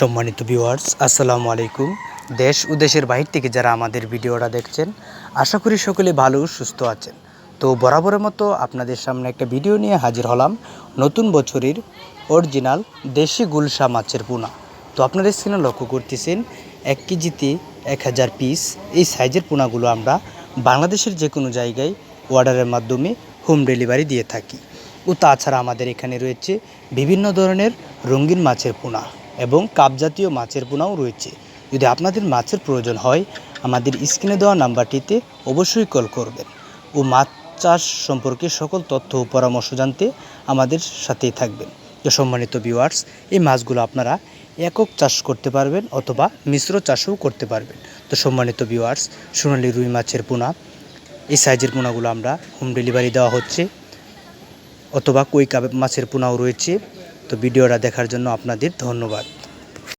সম্মানিত ভিউয়ার্স আসসালামু আলাইকুম। দেশ ও দেশের বাহির থেকে যারা আমাদের ভিডিওটা দেখছেন, আশা করি সকলে ভালো সুস্থ আছেন। তো বরাবরের মতো আপনাদের সামনে একটা ভিডিও নিয়ে হাজির হলাম নতুন বছরের অরিজিনাল দেশি গুলশা মাছের পোনা। তো আপনারা স্ক্রিনে লক্ষ্য করতেছেন, এক কেজিতে এক হাজার পিস এই সাইজের পোনাগুলো আমরা বাংলাদেশের যে কোনো জায়গায় অর্ডারের মাধ্যমে হোম ডেলিভারি দিয়ে থাকি। ও তাছাড়া আমাদের এখানে রয়েছে বিভিন্ন ধরনের রঙিন মাছের পোনা। এবং কাপ জাতীয় মাছের পোনাও রয়েছে। যদি আপনাদের মাছের প্রয়োজন হয়, আমাদের স্ক্রিনে দেওয়া নাম্বারটিতে অবশ্যই কল করবেন ও মাছ চাষ সম্পর্কে সকল তথ্য ও পরামর্শ জানতে আমাদের সাথেই থাকবেন। তো সম্মানিত ভিউয়ার্স এই মাছগুলো আপনারা একক চাষ করতে পারবেন অথবা মিশ্র চাষও করতে পারবেন। তো সম্মানিত ভিউয়ার্স সোনালি রুই মাছের পোনা, এই সাইজের পোনাগুলো আমরা হোম ডেলিভারি দেওয়া হচ্ছে অথবা কই কাপ মাছের পোনাও রয়েছে। তো ভিডিওটা দেখার জন্য আপনাদের ধন্যবাদ।